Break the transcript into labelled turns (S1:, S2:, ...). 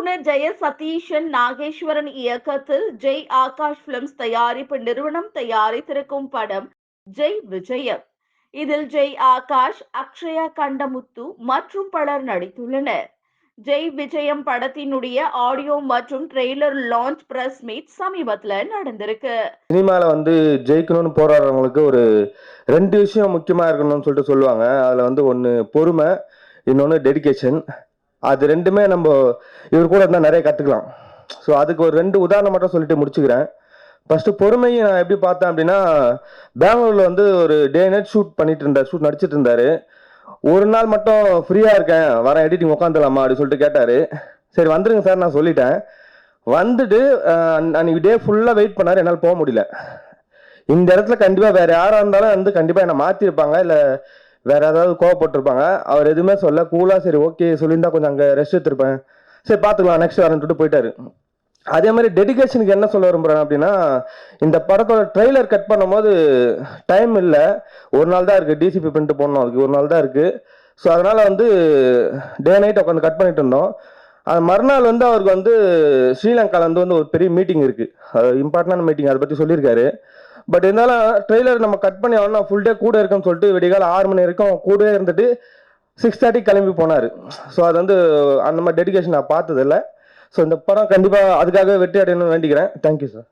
S1: இயக்குனர் ஜெய சதீஷன் நாகேஸ்வரன் இயக்கத்தில் ஜெய் ஆகாஷ் பிலிம்ஸ் தயாரிப்பு நிறுவனம் தயாரித்திருக்கும் படம் ஜெய் விஜயம். இதில் ஜெய் ஆகாஷ் அக்ஷயா கண்டமுத்து மற்றும் பலர் நடித்துள்ளனர். ஜெய் விஜயம் படத்தினுடைய ஆடியோ மற்றும் ட்ரெய்லர் லான்ச் பிரஸ் மீட் சமீபத்துல நடந்திருக்கு.
S2: சினிமாவில் வந்து ஜெயிக்கணும்னு போராடுறவங்களுக்கு ஒரு ரெண்டு விஷயம் முக்கியமாக இருக்கணும்னு சொல்லிட்டு சொல்லுவாங்க. அதில் வந்து ஒன்று பொறுமை இன்னொன்று டெடிகேஷன் அது ரெண்டுமே நம்ம இவர் கூட இருந்தால் நிறைய கற்றுக்கலாம் ஸோ அதுக்கு ஒரு ரெண்டு உதாரணம் மட்டும் சொல்லிட்டு முடிச்சுக்கிறேன். ஃபஸ்ட்டு பொறுமையை நான் எப்படி பார்த்தேன் அப்படின்னா பெங்களூரில் வந்து ஒரு டே நைட் ஷூட் பண்ணிட்டு இருந்தார் ஷூட் நடிச்சிட்டு இருந்தாரு. ஒரு நாள் மட்டும் ஃப்ரீயாக இருக்கேன் வரேன் எடிட்டிங் உட்காந்துலாமா அப்படின்னு சொல்லிட்டு கேட்டார். சரி வந்துருங்க சார் நான் சொல்லிட்டேன். வந்துட்டு அன்னைக்கு டே ஃபுல்லாக வெயிட் பண்ணார் என்னால் போக முடியல. இந்த இடத்துல கண்டிப்பாக வேற யாராக இருந்தாலும் வந்து கண்டிப்பாக என்னை மாற்றிருப்பாங்க இல்லை வேற ஏதாவது கோவப்பட்டிருப்பாங்க. அவர் எதுவுமே சொல்ல கூலாக சரி ஓகே சொல்லியிருந்தா கொஞ்சம் அங்கே ரெஸ்ட் எடுத்திருப்பேன். சரி பார்த்துக்கலாம் நெக்ஸ்ட் வரேன்ட்டு போயிட்டாரு. அதே மாதிரி டெடிகேஷனுக்கு என்ன சொல்ல விரும்புகிறேன் அப்படின்னா இந்த படத்தோட ட்ரெய்லர் கட் பண்ணும்போது டைம் இல்லை. ஒரு நாள் தான் இருக்குது டிசிபி பிரிண்ட் போடணும் அதுக்கு ஒரு நாள் தான் இருக்குது ஸோ அதனால் வந்து டே நைட் உட்காந்து கட் பண்ணிட்டு இருந்தோம். அது மறுநாள் வந்து அவருக்கு வந்து ஸ்ரீலங்கால வந்து வந்து ஒரு பெரிய மீட்டிங் இருக்குது இம்பார்ட்டண்டான மீட்டிங் அதை பற்றி சொல்லியிருக்காரு. பட் இருந்தாலும் ட்ரெய்லர் நம்ம கட் பண்ணி ஆகணும் ஃபுல் டே கூட இருக்கேன்னு சொல்லிட்டு விடிகால் ஆறு மணி வரைக்கும் கூடவே இருந்துட்டு சிக்ஸ் தேர்ட்டி கிளம்பி போனார். ஸோ அது வந்து அந்த மாதிரி டெடிகேஷன் நான் பார்த்ததில்ல. ஸோ இந்த படம் கண்டிப்பாக அதுக்காகவே வெற்றி அடையணும்னு வேண்டிக்கிறேன். Thank you sir